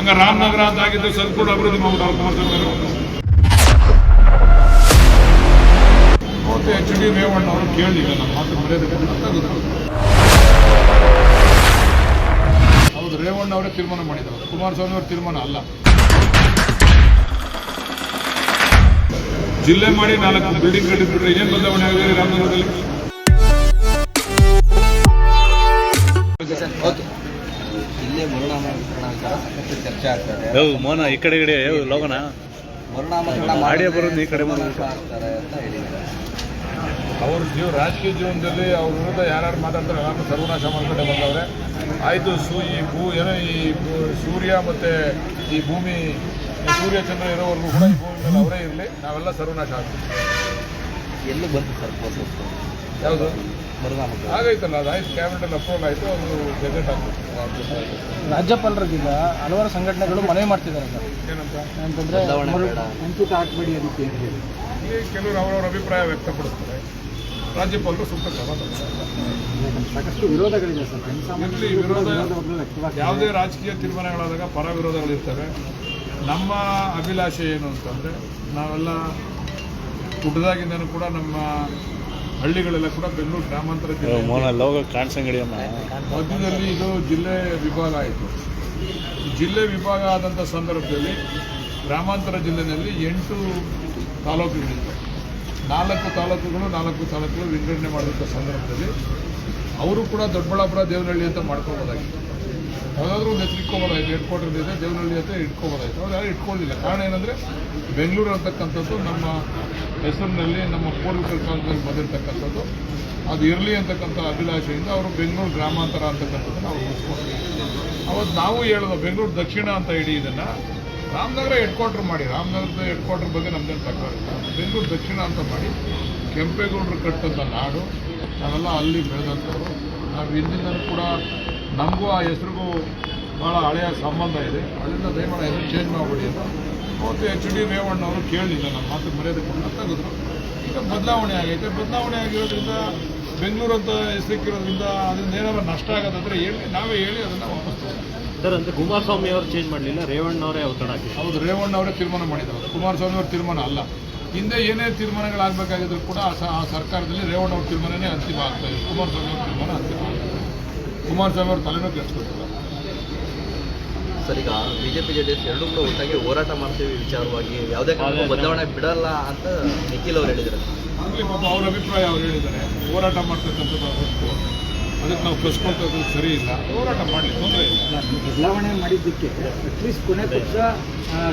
ಹಂಗ ರಾಮನಗರ ಅಂತ ಆಗಿದ್ದು ಸಂಪೂರ್ಣ ಅಭಿವೃದ್ಧಿ ಅವರು ಮತ್ತೆ ಎಚ್ ಡಿ ರೇವಣ್ಣ ಅವರು ಕೇಳಲಿಲ್ಲ ನಮ್ಮ ಮಾತು ಹೌದು, ರೇವಣ್ಣ ಅವರೇ ತೀರ್ಮಾನ ಮಾಡಿದ್ದಾರೆ ಕುಮಾರಸ್ವಾಮಿ ಅವ್ರ ತೀರ್ಮಾನ ಅಲ್ಲ. ಜಿಲ್ಲೆ ಮಾಡಿ ನಾಲ್ಕು ಬಿಲ್ಡಿಂಗ್ ಕಟ್ಟಿಬಿಟ್ರೆ ಏನೇನು ಬದಲಾವಣೆ ಆಗಿದೆ ರಾಮನಗರದಲ್ಲಿ? ಮರುನಾಮಕರಣ ಸಾಕಷ್ಟು ಚರ್ಚೆ ಆಗ್ತದೆ ಯೋ ಮೋನ ಈ ಕಡೆ ಕಡೆ ಯೋ ಲೋಗನ ಮರುನಾಮಕರಣ ಆಡಿಯೋ ಬರೋದು ಈ ಕಡೆ ಆಗ್ತಾರೆ ಅಂತ ಹೇಳಿದ್ದಾರೆ. ಅವ್ರ ಜೀವ ರಾಜಕೀಯ ಜೀವನದಲ್ಲಿ ಅವ್ರ ವಿರುದ್ಧ ಯಾರ್ಯಾರು ಮಾತಾಡ್ತಾರೆ ಎಲ್ಲರೂ ಸರ್ವನಾಶ ಮಾಡ್ಕೊಂಡೆ ಬಂದವ್ರೆ. ಆಯಿತು ಸೂ ಈ ಭೂ ಏನೋ ಈ ಸೂರ್ಯ ಮತ್ತು ಈ ಭೂಮಿ ಈ ಸೂರ್ಯ ಚಂದ್ರ ಇರೋವರೆಗೂ ಕೂಡ ಈ ಭೂಮಿ ಮೇಲೆ ಅವರೇ ಇರಲಿ. ನಾವೆಲ್ಲ ಸರ್ವನಾಶ ಆಗ್ತೀವಿ. ಎಲ್ಲೂ ಬಂತು ಸರ್ ಯಾವುದು? ಆಗೈತಲ್ಲ ಅದು ಆಯ್ತು ಕ್ಯಾಬಿನೆಟಲ್ಲಿ ಅಪ್ರೂವಲ್ ಆಯಿತು ಅದು ಗೆಜೆಟ್ ಆಗ್ಬೇಕು ರಾಜ್ಯಪಾಲರಿಗಿಲ್ಲ ಹಲವಾರು ಸಂಘಟನೆಗಳು ಮನವಿ ಮಾಡ್ತಿದ್ದಾರೆ ಸರ್ ಏನಂತ? ಅಂತಂದ್ರೆ ಹಾಕ್ಬೇಡಿ ಅದಕ್ಕೆ ಅಂತ ಹೇಳಿ. ಇಲ್ಲಿ ಕೆಲವರು ಅವರವರ ಅಭಿಪ್ರಾಯ ವ್ಯಕ್ತಪಡಿಸ್ತಾರೆ. ರಾಜ್ಯಪಾಲರು ಸೂಕ್ತ ಕ್ರಮ. ಸಾಕಷ್ಟು ವಿರೋಧಗಳಿದೆ ಸರ್. ವಿರೋಧ ಯಾವುದೇ ರಾಜಕೀಯ ತೀರ್ಮಾನಗಳಾದಾಗ ಪರ ವಿರೋಧಗಳಿರ್ತವೆ ನಮ್ಮ ಅಭಿಲಾಷೆ ಏನು ಅಂತಂದರೆ ನಾವೆಲ್ಲ ಹುಟ್ಟದಾಗಿಂದನೂ ಕೂಡ ನಮ್ಮ ಹಳ್ಳಿಗಳೆಲ್ಲ ಕೂಡ ಬೆಂಗಳೂರು ಗ್ರಾಮಾಂತರ ಜಿಲ್ಲೆ ಮಧ್ಯದಲ್ಲಿ ಇದು ಜಿಲ್ಲೆ ವಿಭಾಗ ಆಯಿತು. ಜಿಲ್ಲೆ ವಿಭಾಗ ಆದಂಥ ಸಂದರ್ಭದಲ್ಲಿ ಗ್ರಾಮಾಂತರ ಜಿಲ್ಲೆಯಲ್ಲಿ ಎಂಟು ತಾಲೂಕುಗಳಿತ್ತು ನಾಲ್ಕು ತಾಲೂಕುಗಳು ನಾಲ್ಕು ತಾಲೂಕುಗಳು ವಿಂಗಡಣೆ ಮಾಡಿದಂಥ ಸಂದರ್ಭದಲ್ಲಿ ಅವರು ಕೂಡ ದೊಡ್ಡಬಳ್ಳಾಪುರ ದೇವನಹಳ್ಳಿ ಅಂತ ಮಾಡ್ಕೋಬೋದಾಗಿತ್ತು ಯಾವುದಾದ್ರೂ ಒಂದು ಹೆಸರು ಇಟ್ಕೋಬೋದಾಯ್ತು ಹೆಡ್ ಕ್ವಾರ್ಟರ್ ಇದೆ ದೇವನಹಳ್ಳಿ ಅಂತ ಇಟ್ಕೋಬೋದಾಗಿತ್ತು ಅವ್ರು ಯಾರು ಇಟ್ಕೊಳ್ಳಿಲ್ಲ ಕಾರಣ ಏನಂದರೆ ಬೆಂಗಳೂರು ಅಂತಕ್ಕಂಥದ್ದು ನಮ್ಮ ಹೆಸರಿನಲ್ಲಿ ನಮ್ಮ ಪೂರ್ವಿಕರ ಕಾಲದಲ್ಲಿ ಬಂದಿರತಕ್ಕಂಥದ್ದು. ಅದು ಇರಲಿ ಅಂತಕ್ಕಂಥ ಅಭಿಲಾಷೆಯಿಂದ ಅವರು ಬೆಂಗಳೂರು ಗ್ರಾಮಾಂತರ ಅಂತಕ್ಕಂಥದ್ದನ್ನು ಅವರು ಉಳಿಸ್ಕೊಂಡ್ರು ಅವತ್ತು ನಾವು ಹೇಳೋದು ಬೆಂಗಳೂರು ದಕ್ಷಿಣ ಅಂತ ಇಡೀ ಇದನ್ನು ರಾಮನಗರ ಹೆಡ್ ಕ್ವಾರ್ಟರ್ ಮಾಡಿ. ರಾಮನಗರದ ಹೆಡ್ ಕ್ವಾರ್ಟರ್ ಬಗ್ಗೆ ನಮ್ದೇನು ಇಲ್ಲ. ಬೆಂಗಳೂರು ದಕ್ಷಿಣ ಅಂತ ಮಾಡಿ ಕೆಂಪೇಗೌಡರು ಕಟ್ಟಂಥ ನಾಡು, ನಾವೆಲ್ಲ ಅಲ್ಲಿ ಬೆಳೆದಂಥವ್ರು. ನಾವು ಇಂದಿನ ಕೂಡ ನಮಗೂ ಆ ಹೆಸರಿಗೂ ಭಾಳ ಹಳೆಯ ಸಂಬಂಧ ಇದೆ. ಅದರಿಂದ ದಯಮಾಡಿ ಹೆಸರು ಚೇಂಜ್ ಮಾಡಬೇಡಿ ಅಂತ. ಅವತ್ತು ಎಚ್ ಡಿ ರೇವಣ್ಣ ಅವರು ಕೇಳಲಿಲ್ಲ ನಮ್ಮ ಮಾತು ಮರ್ಯಾದೆ ಕೊಟ್ಟು ತೆಗೆದ್ರು ಈಗ ಬದಲಾವಣೆ ಆಗೈತೆ. ಬದಲಾವಣೆ ಆಗಿರೋದ್ರಿಂದ ಬೆಂಗಳೂರು ಅಂತ ಸಿಕ್ಕಿರೋದ್ರಿಂದ ಅದರಿಂದ ಏನಾದ್ರು ನಷ್ಟ ಆಗೋದಂದ್ರೆ ಹೇಳಿ ನಾವೇ ಹೇಳಿ ಅದನ್ನು ವಾಪಸ್. ಸರ್ ಅಂತ ಕುಮಾರಸ್ವಾಮಿ ಅವರು ಚೇಂಜ್ ಮಾಡಲಿಲ್ಲ ರೇವಣ್ಣ ಅವರೇ ಒತ್ತಡ ಹಾಕಿ ಹೌದು ರೇವಣ್ಣ ಅವರೇ ತೀರ್ಮಾನ ಮಾಡಿದ್ದಾರೆ ಕುಮಾರಸ್ವಾಮಿ ಅವ್ರ ತೀರ್ಮಾನ ಅಲ್ಲ. ಹಿಂದೆ ಏನೇ ತೀರ್ಮಾನಗಳಾಗಬೇಕಾಗಿದ್ರು ಕೂಡ ಆ ಸರ್ಕಾರದಲ್ಲಿ ರೇವಣ್ಣ ಅವ್ರ ತೀರ್ಮಾನನೇ ಅಂತಿಮ ಆಗ್ತಾ ಇದೆ. ಕುಮಾರಸ್ವಾಮಿ ಅವ್ರ ತೀರ್ಮಾನ ಅಂತಿಮ ಆಗ್ತಾ ಇದೆ. ಕುಮಾರಸ್ವಾಮಿ ಅವ್ರ ತಲೆನೂ ಕೆಡಿಸ್ಕೊಟ್ಟಿಲ್ಲ. ಸರ್ ಈಗ ಬಿಜೆಪಿ ಜೆ ಡಿ ಎಸ್ ಎರಡೂ ಕೂಡ ಒಟ್ಟಾಗಿ ಹೋರಾಟ ಮಾಡ್ತೀವಿ ವಿಚಾರವಾಗಿ ಯಾವುದೇ ಕಾರಣಕ್ಕೂ ಬದಲಾವಣೆ ಬಿಡಲ್ಲ ಅಂತ ನಿಖಿಲ್ ಅವರು ಹೇಳಿದ್ದಾರೆ ಆಗಲಿ ಪಾಪ ಅವ್ರ ಅಭಿಪ್ರಾಯ ಅವ್ರು ಹೇಳಿದ್ದಾರೆ ಹೋರಾಟ ಮಾಡ್ತಕ್ಕಂಥದ್ದು ಅವ್ರ ಅದಕ್ಕೆ ನಾವು ಕಸ್ಕೊಳ್ತಕ್ಕಂಥದ್ದು ಸರಿ ಇಲ್ಲ ಹೋರಾಟ ಮಾಡಲಿ ತೊಂದರೆ ಇಲ್ಲ ಬದಲಾವಣೆ ಮಾಡಿದ್ದಕ್ಕೆ ಅಟ್ಲೀಸ್ಟ್ ಕೊನೆ ಪಕ್ಷ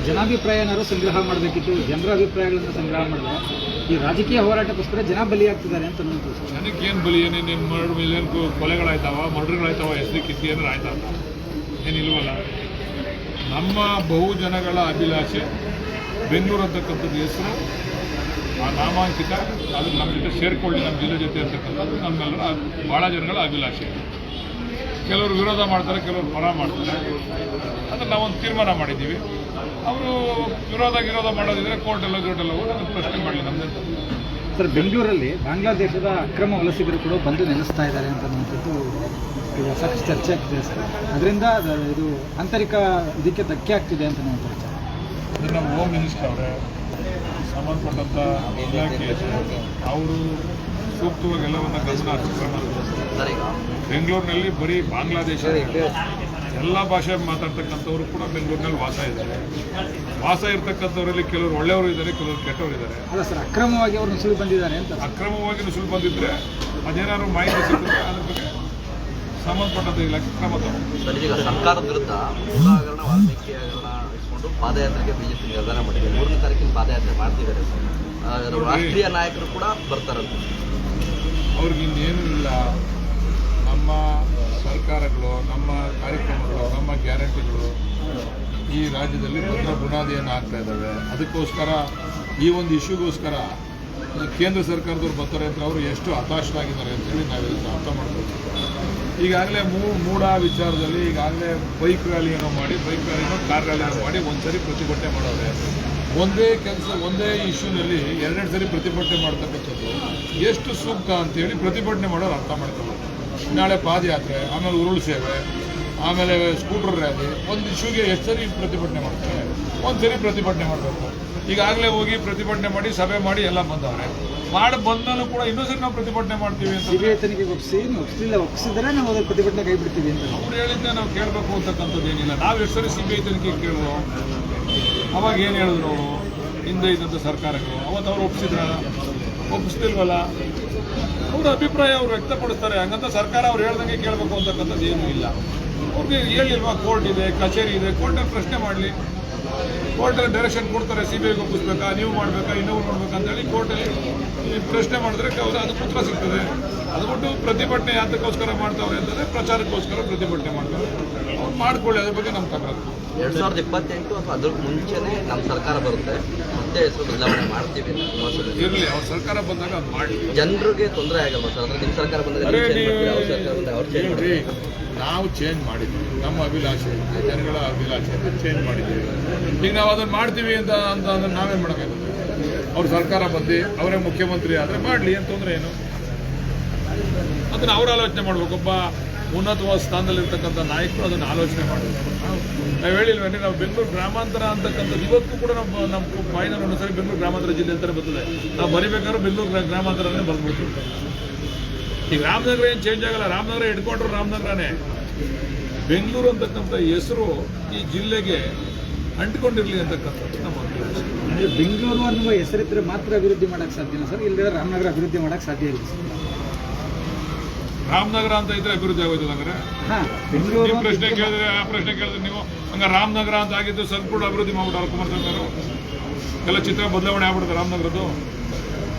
ಜನಾಭಿಪ್ರಾಯನಾರು ಸಂಗ್ರಹ ಮಾಡಬೇಕಿತ್ತು ಜನರ ಅಭಿಪ್ರಾಯಗಳನ್ನು ಸಂಗ್ರಹ ಮಾಡಿದ್ರೆ ಈ ರಾಜಕೀಯ ಹೋರಾಟಕ್ಕೋಸ್ಕರ ಜನ ಬಲಿಯಾಗ್ತಿದ್ದಾರೆ ಅಂತ ಅನ್ನೋದು ಜನಕ್ಕೇನು ಏನು ಬಲಿ ಏನೇನು ಮರಡು ಇಲ್ಲೇನು ಕೊಲೆಗಳಾಯ್ತಾವ ಮರ್ಡರ್ಗಳಾಯ್ತಾವ ಎಸ್ ಡಿ ಕಿಸಿ ಏನಾರು ಆಯ್ತಾವ ಏನಿಲ್ವಲ್ಲ ನಮ್ಮ ಬಹು ಜನಗಳ ಅಭಿಲಾಷೆ. ಬೆಂಗಳೂರು ಅಂತಕ್ಕಂಥದ್ದು ಹೆಸರು, ಆ ನಾಮಾಂಕಿತ, ಅದು ನಮ್ಮ ಜೊತೆ ಸೇರಿಕೊಳ್ಳಿ, ನಮ್ಮ ಜಿಲ್ಲೆ ಜೊತೆ ಅಂತಕ್ಕಂಥದ್ದು ನಮ್ಮೆಲ್ಲರ ಭಾಳ ಜನಗಳ ಅಭಿಲಾಷೆ. ಕೆಲವರು ವಿರೋಧ ಮಾಡ್ತಾರೆ, ಕೆಲವರು ಪರ ಮಾಡ್ತಾರೆ. ಅದನ್ನು ನಾವೊಂದು ತೀರ್ಮಾನ ಮಾಡಿದ್ದೀವಿ. ಅವರು ವಿರೋಧ ವಿರೋಧ ಮಾಡೋದಿದ್ರೆ ಕೋರ್ಟೆಲ್ಲ ಗಿರ್ಟೆಲ್ಲ ಹೋಗಿ ಅದನ್ನು ಪ್ರಶ್ನೆ ಮಾಡಲಿ ನಮ್ಮ ಸರ್, ಬೆಂಗಳೂರಲ್ಲಿ ಬಾಂಗ್ಲಾದೇಶದ ಅಕ್ರಮ ವಲಸಿಗರು ಕೂಡ ಬಂದು ನೆಲೆಸ್ತಾ ಇದ್ದಾರೆ ಅಂತ ಈಗ ಸಾಕಷ್ಟು ಚರ್ಚೆ ಆಗ್ತಿದೆ ಸರ್ ಅದರಿಂದ ಅದು- ಇದು ಆಂತರಿಕ ಇದಕ್ಕೆ ಧಕ್ಕೆ ಆಗ್ತಿದೆ ಅಂತ ನಾವು ಇದು ನಮ್ಮ ಹೋಮ್ ಮಿನಿಸ್ಟರ್ ಅವರೇ ಸಂಬಂಧಪಟ್ಟಂಥ ಇಲಾಖೆ ಅವರು ಸೂಕ್ತವಾಗಿ ಎಲ್ಲವನ್ನ ಗಮನ ಬೆಂಗಳೂರಿನಲ್ಲಿ ಬರೀ ಬಾಂಗ್ಲಾದೇಶ ಎಲ್ಲ ಭಾಷೆ ಮಾತಾಡ್ತಕ್ಕಂಥವ್ರು ಕೂಡ ಬೆಂಗಳೂರಿನಲ್ಲಿ ವಾಸ ಇದ್ದಾರೆ. ವಾಸ ಇರ್ತಕ್ಕಂಥವರಲ್ಲಿ ಕೆಲವರು ಒಳ್ಳೆಯವರು ಇದ್ದಾರೆ ಕೆಲವರು ಕೆಟ್ಟವರು ಇದ್ದಾರೆ. ಅಲ್ಲ ಸರ್ ಅಕ್ರಮವಾಗಿ ಅವರು ನುಸುಳು ಬಂದಿದ್ದಾರೆ ಅಂತ ಅಕ್ರಮವಾಗಿ ನುಸುಳು ಬಂದಿದ್ರೆ ಅದೇನಾದ್ರು ಮಾಹಿತಿ ಸಿಕ್ಕಿದ್ರೆ ಅದ್ರ ಬಗ್ಗೆ ಸಂಬಂಧಪಟ್ಟಂಥ ಇಲಾಖೆ ಕ್ರಮ ತಗೊಂಡು. ಸರ್ ಈಗ ಸರ್ಕಾರದ ವಿರುದ್ಧ ಹಗರಣ ವಾಲ್ಮೀಕಿ ಹಗರಣ ಇಟ್ಕೊಂಡು ಪಾದಯಾತ್ರೆಗೆ ಬಿಜೆಪಿ ನಿರ್ಧಾರ ಮಾಡಿದೆ ಮೂರನೇ ತಾರೀಕಿನ ಪಾದಯಾತ್ರೆ ಮಾಡ್ತಿದ್ದಾರೆ ಸರ್. ರಾಷ್ಟ್ರೀಯ ನಾಯಕರು ಕೂಡ ಬರ್ತಾರಂತೆ. ಅವ್ರಿಗೆ ಇನ್ನೇನು ಇಲ್ಲ. ನಮ್ಮ ಸರ್ಕಾರಗಳು ನಮ್ಮ ಕಾರ್ಯಕ್ರಮಗಳು ನಮ್ಮ ಗ್ಯಾರಂಟಿಗಳು ಈ ರಾಜ್ಯದಲ್ಲಿ ಭದ್ರ ಬುನಾದಿಯನ್ನು ಹಾಕ್ತಾ ಇದ್ದಾವೆ. ಅದಕ್ಕೋಸ್ಕರ ಈ ಒಂದು ಇಶ್ಯೂಗೋಸ್ಕರ ಕೇಂದ್ರ ಸರ್ಕಾರದವ್ರು ಬರ್ತಾರೆ ಅಂತ ಅವರು ಎಷ್ಟು ಹತಾಶರಾಗಿದ್ದಾರೆ ಅಂತೇಳಿ ನಾವೆಲ್ಲ ಅರ್ಥ ಮಾಡ್ಬೋದು ಈಗಾಗಲೇ ಮೂ ಮೂಡ ವಿಚಾರದಲ್ಲಿ ಈಗಾಗಲೇ ಬೈಕ್ ರ್ಯಾಲಿಯನ್ನು ಮಾಡಿ ಬೈಕ್ ರ್ಯಾಲಿಯನ್ನು ಕಾರ್ ರ್ಯಾಲಿಯನ್ನು ಮಾಡಿ ಒಂದ್ಸರಿ ಪ್ರತಿಭಟನೆ ಮಾಡೋರೆ ಒಂದೇ ಕೆಲಸ, ಒಂದೇ ಇಶ್ಯೂನಲ್ಲಿ ಎರಡೆರಡು ಸರಿ ಪ್ರತಿಭಟನೆ ಮಾಡ್ತಕ್ಕಂಥದ್ದು. ಎಷ್ಟು ಸೂಕ್ತ ಅಂತೇಳಿ ಪ್ರತಿಭಟನೆ ಮಾಡೋರು ಅರ್ಥ ಮಾಡ್ತಾರೆ ನಾಳೆ ಪಾದಯಾತ್ರೆ, ಆಮೇಲೆ ಉರುಳು ಸೇವೆ, ಆಮೇಲೆ ಸ್ಕೂಟರ್ ರ್ಯಾಲಿ ಒಂದು ಇಶ್ಯೂಗೆ ಎಷ್ಟು ಸರಿ ಪ್ರತಿಭಟನೆ ಮಾಡ್ತಾರೆ? ಒಂದು ಸರಿ ಪ್ರತಿಭಟನೆ ಮಾಡಬೇಕು. ಈಗಾಗಲೇ ಹೋಗಿ ಪ್ರತಿಭಟನೆ ಮಾಡಿ, ಸಭೆ ಮಾಡಿ ಎಲ್ಲ ಬಂದವ್ರೆ. ಮಾಡಿ ಬಂದನು ಕೂಡ ಇನ್ನೊಂದು ಸರಿ ನಾವು ಪ್ರತಿಭಟನೆ ಮಾಡ್ತೀವಿ ಅಂತ. ಸಿಬಿಐ ಒಪ್ಸಿಲ್ಲ ಒಪ್ಪಿಸಿ ನೀವು ಒಪ್ಪಿಸಲಿಲ್ಲ ಒಪ್ಪಿಸಿದ್ರೆ ನಾವು ಅದ್ರ ಪ್ರತಿಭಟನೆ ಕೈ ಬಿಡ್ತೀವಿ ಅಂತ. ಅವ್ರು ಹೇಳಿದ್ದೆ ನಾವು ಕೇಳಬೇಕು ಅಂತಕ್ಕಂಥದ್ದು ಏನಿಲ್ಲ. ನಾವು ಎಷ್ಟು ಸರಿ ಸಿಬಿಐ ತನಿಖೆ ಕೇಳುವ ಅವಾಗ ಏನು ಹೇಳಿದ್ರು ಅವರು? ಹಿಂದೆ ಇದ್ದಂಥ ಸರ್ಕಾರಕ್ಕೆ. ಅವತ್ತು ಅವ್ರು ಒಪ್ಪಿಸಿದ್ರ ಒಪ್ಪಿಸ್ತಿಲ್ವಲ್ಲ ಅವ್ರ ಅಭಿಪ್ರಾಯ ಅವ್ರು ವ್ಯಕ್ತಪಡಿಸ್ತಾರೆ. ಹಂಗಂತ ಸರ್ಕಾರ ಅವ್ರು ಹೇಳ್ದಂಗೆ ಕೇಳಬೇಕು ಅಂತಕ್ಕಂಥದ್ದು ಏನೂ ಇಲ್ಲ. ಅವ್ರಿಗೆ ಹೇಳಿಲ್ವಾ ಕೋರ್ಟ್ ಇದೆ ಕಚೇರಿ ಇದೆ ಕೋರ್ಟಲ್ಲಿ ಪ್ರಶ್ನೆ ಮಾಡಲಿ. ಕೋರ್ಟಲ್ಲಿ ಡೈರೆಕ್ಷನ್ ಕೊಡ್ತಾರೆ ಸಿ ಬಿ ಐಗೆ ಒಪ್ಪಿಸ್ಬೇಕಾ, ನೀವು ಮಾಡಬೇಕಾ ಇನ್ನೊಬ್ಬರು ನೋಡ್ಬೇಕಂತೇಳಿ ಕೋರ್ಟಲ್ಲಿ ಪ್ರಶ್ನೆ ಮಾಡಿದ್ರೆ ಅವ್ರು ಅದಕ್ಕೆ ಉತ್ತರ ಸಿಗ್ತದೆ. ಅದು ಬಿಟ್ಟು ಪ್ರತಿಭಟನೆ ಯಾತಕ್ಕೋಸ್ಕರ ಮಾಡ್ತಾವ್ರೆ ಅಂತಂದರೆ ಪ್ರಚಾರಕ್ಕೋಸ್ಕರ ಪ್ರತಿಭಟನೆ ಮಾಡ್ತಾರೆ ಅವ್ರು ಮಾಡ್ಕೊಳ್ಳಿ ಅದ್ರ ಬಗ್ಗೆ ನಮ್ಮ ತಕರಾರು ಎರಡ್ ಸಾವಿರದ ಇಪ್ಪತ್ತೆಂಟು ಅಥವಾ ಅದ್ರ ಮುಂಚೆನೆ ನಮ್ಮ ಸರ್ಕಾರ ಬರುತ್ತೆ. ಮತ್ತೆ ಹೆಸರು ಬದಲಾವಣೆ ಮಾಡ್ತೀವಿ ಇರಲಿ ಅವ್ರ ಸರ್ಕಾರ ಬಂದಾಗ ಅದು ಮಾಡಿ. ಜನರಿಗೆ ತೊಂದರೆ ಆಗಲ್ಲ ಸರ್? ಅಂದ್ರೆ ನಿಮ್ಮ ಸರ್ಕಾರ ಬಂದಾಗ ಅರೇ ನೀವು ಚೇಂಜ್ ಮಾಡಿದ್ವಿ. ನಮ್ಮ ಅಭಿಲಾಷೆ ಜನಗಳ ಅಭಿಲಾಷೆ ಚೇಂಜ್ ಮಾಡಿದ್ದೀವಿ. ಈಗ ನಾವು ಅದನ್ನು ಮಾಡ್ತೀವಿ ಅಂತ ಅಂತ ಅಂದ್ರೆ ನಾವೇ ಮಾಡೋಕ್ಕಾಗುತ್ತೆ ಅವ್ರ ಸರ್ಕಾರ ಬಂದು ಅವರೇ ಮುಖ್ಯಮಂತ್ರಿ ಆದರೆ ಮಾಡಲಿ ಅಂತ ತೊಂದರೆ ಏನು? ಅದನ್ನು ಅವರು ಆಲೋಚನೆ ಮಾಡಬೇಕು. ಒಬ್ಬ ಉನ್ನತವಾದ ಸ್ಥಾನದಲ್ಲಿರ್ತಕ್ಕಂಥ ನಾಯಕರು ಅದನ್ನು ಆಲೋಚನೆ ಮಾಡಬೇಕು. ನಾವು ಹೇಳಿಲ್ವೇನೆ ನಾವು ಬೆಂಗಳೂರು ಗ್ರಾಮಾಂತರ ಅಂತಕ್ಕಂಥದ್ದು ಇವತ್ತು ಕೂಡ ನಮ್ಮ ನಮ್ಮ ಫೈನಲ್ ಒಂದೊಂದ್ಸರಿ ಬೆಂಗಳೂರು ಗ್ರಾಮಾಂತರ ಜಿಲ್ಲೆ ಅಂತಲೇ ಬರ್ತದೆ. ನಾವು ಬರಿಬೇಕಾದ್ರೆ ಬೆಂಗಳೂರು ಗ್ರಾ- ಗ್ರಾಮಾಂತರನೇ ಬರ್ಬಿಡ್ತೀವಿ ಈಗ ರಾಮನಗರ ಏನು ಚೇಂಜ್ ಆಗಲ್ಲ. ರಾಮನಗರ ಹಿಡ್ಕೊಂಡ್ರು ರಾಮನಗರನೇ. ಬೆಂಗಳೂರು ಅಂತಕ್ಕಂಥ ಹೆಸರು ಈ ಜಿಲ್ಲೆಗೆ ಅಂಟಿಕೊಂಡಿರಲಿ ಅಂತಕ್ಕಂಥದ್ದು ನಮ್ಮ ಬೆಂಗಳೂರು ಅನ್ನುವ ಹೆಸರಿದ್ರೆ ಮಾತ್ರ ಅಭಿವೃದ್ಧಿ ಮಾಡೋಕ್ಕೆ ಸಾಧ್ಯನಾ ಸರ್. ಇಲ್ಲದೆ ರಾಮನಗರ ಅಭಿವೃದ್ಧಿ ಮಾಡೋಕ್ಕೆ ಸಾಧ್ಯ ಇಲ್ಲ ಸರ್. ರಾಮನಗರ ಅಂತ ಇದ್ರೆ ಅಭಿವೃದ್ಧಿ ಆಗೋದು ಹಂಗಾರೆ ಅಂತ ಪ್ರಶ್ನೆ ಕೇಳಿದ್ರೆ ಆ ಪ್ರಶ್ನೆ ಕೇಳಿದ್ರೆ ನೀವು ಹಂಗ ರಾಮನಗರ ಅಂತ ಆಗಿದ್ದು ಸಂಪೂರ್ಣ ಅಭಿವೃದ್ಧಿ ಮಾಡ್ಬಿಟ್ಟು ಕುಮಾರಸ್ವಾಮಿ ಎಲ್ಲ ಚಿತ್ರ ಬದಲಾವಣೆ ಆಗ್ಬಿಡುತ್ತೆ ರಾಮನಗರದ್ದು.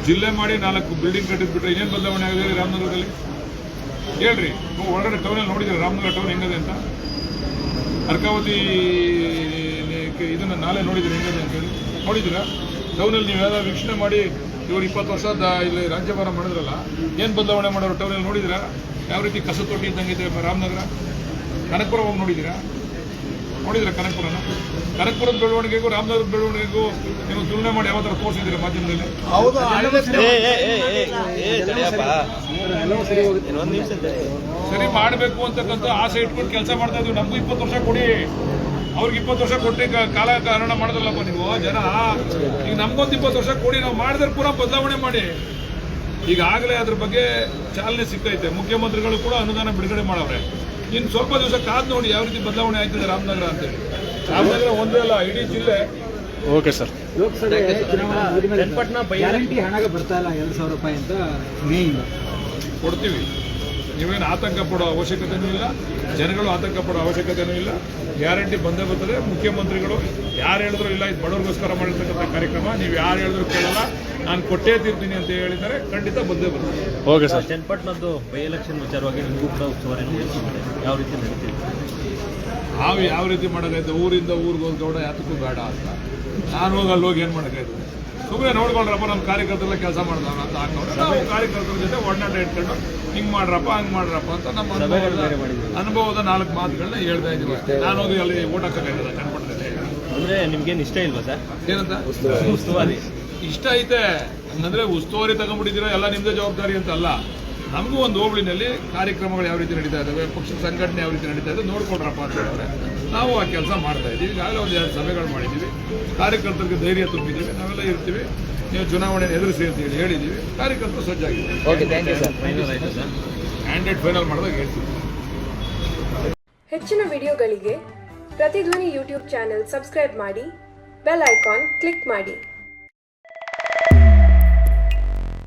ಜಿಲ್ಲೆ ಮಾಡಿ ನಾಲ್ಕು ಬಿಲ್ಡಿಂಗ್ ಕಟ್ಟಿದ್ಬಿಟ್ರೆ ಇನ್ನೇನು ಬದಲಾವಣೆ ಆಗಿದೆ ರಾಮನಗರದಲ್ಲಿ? ಹೇಳ್ರಿ ನೀವು ಒಳಗಡೆ ಟೌನಲ್ಲಿ ನೋಡಿದ್ರೆ ರಾಮನಗರ ಟೌನ್ ಹೆಂಗದೆ ಅಂತ? ಅರ್ಕಾವತಿ ಇದನ್ನು ನಾಳೆ ನೋಡಿದ್ರೆ ಹೆಂಗದೆ ಅಂತೇಳಿ ನೋಡಿದ್ದೀರಾ? ಟೌನಲ್ಲಿ ನೀವು ಯಾವ್ದಾದ್ರು ವೀಕ್ಷಣೆ ಮಾಡಿ ಇವರು ಇಪ್ಪತ್ತು ವರ್ಷದ ಇಲ್ಲಿ ರಾಜ್ಯಭಾರ ಮಾಡಿದ್ರಲ್ಲ ಏನು ಬದಲಾವಣೆ ಮಾಡೋರು? ಟೌನಲ್ಲಿ ನೋಡಿದ್ರಾ? ಯಾವ ರೀತಿ ಕಸ ತೊಟ್ಟಿ ಇದ್ದಂಗೆ ಇದೆ ರಾಮನಗರ? ಕನಕಪುರ ಹೋಗಿ ನೋಡಿದ್ದೀರಾ? ನೋಡಿದ್ದೀರಾ ಕನಕಪುರನ? ಕನಕಪುರದ ಬೆಳವಣಿಗೆಗೂ ರಾಮನಗರದ ಬೆಳವಣಿಗೆಗೂ ನೀವು ತುಲನೆ ಮಾಡಿ ಯಾವ ಥರ ತೋರಿಸಿದ್ದೀರಾ ಮಾಧ್ಯಮದಲ್ಲಿ? ಸರಿ ಮಾಡಬೇಕು ಅಂತಕ್ಕಂಥ ಆಸೆ ಇಟ್ಕೊಂಡು ಕೆಲಸ ಮಾಡ್ತಾ ಇದ್ದೀವಿ. ನಮಗೂ ಇಪ್ಪತ್ತು ವರ್ಷ ಕೊಡಿ. ಅವ್ರಿಗೆ ಇಪ್ಪತ್ತು ವರ್ಷ ಕೊಟ್ಟು ಕಾಲ ಕಾರಣ ಮಾಡಿದ್ರಲ್ಲಪ್ಪ ನೀವು ಜನ? ಈಗ ನಮ್ಗೊಂದು ಇಪ್ಪತ್ತು ವರ್ಷ ಕೊಡಿ ನಾವು ಮಾಡಿದ್ರೆ ಪೂರ ಬದಲಾವಣೆ ಮಾಡಿ. ಈಗಾಗಲೇ ಅದ್ರ ಬಗ್ಗೆ ಚಾಲನೆ ಸಿಕ್ಕೈತೆ. ಮುಖ್ಯಮಂತ್ರಿಗಳು ಕೂಡ ಅನುದಾನ ಬಿಡುಗಡೆ ಮಾಡವ್ರೆ. ಇನ್ನು ಸ್ವಲ್ಪ ದಿವಸ ಕಾದ್ ನೋಡಿ ಯಾವ ರೀತಿ ಬದಲಾವಣೆ ಆಯ್ತದೆ ರಾಮನಗರ ಅಂತೇಳಿ. ರಾಮನಗರ ಒಂದೇ ಅಲ್ಲ ಇಡೀ ಜಿಲ್ಲೆ. Okay sir. ಲೋಕಸಭೆ ಚುನಾವಣೆ ಗ್ಯಾರಂಟಿ ಹಣಗೆ ಬರ್ತಾ ಇಲ್ಲ ಎರಡು ಸಾವಿರ ರೂಪಾಯಿ ಅಂತ ಮೇಯಿಂದ. ಕೊಡ್ತೀವಿ. ನೀವೇನು ಆತಂಕ ಪಡೋ ಅವಶ್ಯಕತೆಯೂ ಇಲ್ಲ ಜನಗಳು ಆತಂಕ ಪಡೋ ಅವಶ್ಯಕತೆಯೂ ಇಲ್ಲ. ಗ್ಯಾರಂಟಿ ಬಂದೇ ಬರ್ತದೆ. ಮುಖ್ಯಮಂತ್ರಿಗಳು ಯಾರು ಹೇಳಿದ್ರು ಇಲ್ಲ ಇದು ಬಡವರಿಗೋಸ್ಕರ ಮಾಡಿರ್ತಕ್ಕಂಥ ಕಾರ್ಯಕ್ರಮ ನೀವು ಯಾರು ಹೇಳಿದ್ರು ಕೇಳಲ್ಲ. ನಾನು ಕೊಟ್ಟೇ ತೀರ್ತೀನಿ ಅಂತ ಹೇಳಿದರೆ ಖಂಡಿತ ಬಂದೇ ಬರ್ತದೆ. Okay sir. ಚನ್ನಪಟ್ಟಣದ್ದು ಬೈ ಎಲೆಕ್ಷನ್ ವಿಚಾರವಾಗಿ ನಿಮಗೂ ಕೂಡ ಉಸ್ತುವಾರಿ ಯಾವ ರೀತಿ ನಡೀತೀವಿ ನಾವು ಯಾವ ರೀತಿ ಮಾಡೋದೈತೆ ಊರಿಂದ ಊರಿಗೆ ಹೋಗಿ ಗೌಡ ಯಾತಕ್ಕೂ ಬೇಡ ಅಂತ. ನಾನು ಹೋಗಿ ಅಲ್ಲಿ ಹೋಗಿ ಏನು ಮಾಡೋಕ್ಕಾಯ್ತು? ಸುಮ್ಮನೆ ನೋಡ್ಕೊಂಡ್ರಪ್ಪ ನಮ್ಮ ಕಾರ್ಯಕರ್ತರೆಲ್ಲ ಕೆಲಸ ಮಾಡ್ದವನ ಅಂತ ಹಾಕೋರು. ನಾವು ಕಾರ್ಯಕರ್ತರ ಜೊತೆ ಒಡನಾಟ ಇಟ್ಕೊಂಡು ಹಿಂಗೆ ಮಾಡ್ರಪ್ಪ ಹಂಗೆ ಮಾಡ್ರಪ್ಪ ಅಂತ ನಮ್ಮ ಅನುಭವದ ಅನುಭವದ ನಾಲ್ಕು ಮಾತುಗಳನ್ನ ಹೇಳ್ತಾ ಇದ್ದೀವಿ. ಅಷ್ಟೇ. ನಾನು ಹೋಗಿ ಅಲ್ಲಿ ಊಟ ಹಾಕೋಕ್ಕಾಗಲ್ಲ ಚನ್ನಪಟ್ಟಣದಲ್ಲಿ ಅಂದ್ರೆ ನಿಮ್ಗೇನು ಇಷ್ಟ ಇಲ್ವಾ ಸರ್? ಏನಂತ? ಉಸ್ತುವಾರಿ. ಇಷ್ಟ ಐತೆ. ಹಂಗಂದ್ರೆ ಉಸ್ತುವಾರಿ ತಗೊಂಡ್ಬಿಟ್ಟಿದ್ದೀರಾ ಎಲ್ಲ ನಿಮ್ದೇ ಜವಾಬ್ದಾರಿ ಅಂತ ಅಲ್ಲ ನಮಗೂ ಒಂದು ಹೋಬಳಿನಲ್ಲಿ ಕಾರ್ಯಕ್ರಮಗಳು ಯಾವ ರೀತಿ ನಡೀತಾ ಇದ್ದಾವೆ ಪಕ್ಷದ ಸಂಘಟನೆ ಯಾವ ರೀತಿ ನಡೀತಾ ಇದೆ ನೋಡ್ಕೊಡ್ರಪ್ಪ ಅಂತ ಹೇಳಿದ್ರೆ ನಾವು ಆ ಕೆಲಸ ಮಾಡ್ತಾ ಇದ್ದೀವಿ. ಈಗಾಗಲೇ ಒಂದು ಎರಡು ಸಭೆಗಳು ಮಾಡಿದ್ದೀವಿ. ಕಾರ್ಯಕರ್ತರಿಗೆ ಧೈರ್ಯ ತುಂಬಿದ್ದೀವಿ. ನಾವೆಲ್ಲ ಇರ್ತೀವಿ. ನೀವು ಚುನಾವಣೆಯನ್ನು ಎದುರಿಸಿ ಅಂತ ಹೇಳಿ ಹೇಳಿದ್ದೀವಿ. ಕಾರ್ಯಕರ್ತರು ಸಜ್ಜಾಗಿದ್ದೀವಿ okay thank you sir final ಆಯ್ತು ಕ್ಯಾಂಡಿಡೇಟ್ ಫೈನಲ್ ಮಾಡಿದಾಗ ಹೇಳ್ತೀವಿ ಹೆಚ್ಚಿನ ವಿಡಿಯೋಗಳಿಗೆ ಪ್ರತಿಧ್ವನಿ ಯೂಟ್ಯೂಬ್ ಚಾನೆಲ್ ಸಬ್ಸ್ಕ್ರೈಬ್ ಮಾಡಿ ಬೆಲ್ ಐಕಾನ್ ಕ್ಲಿಕ್ ಮಾಡಿ.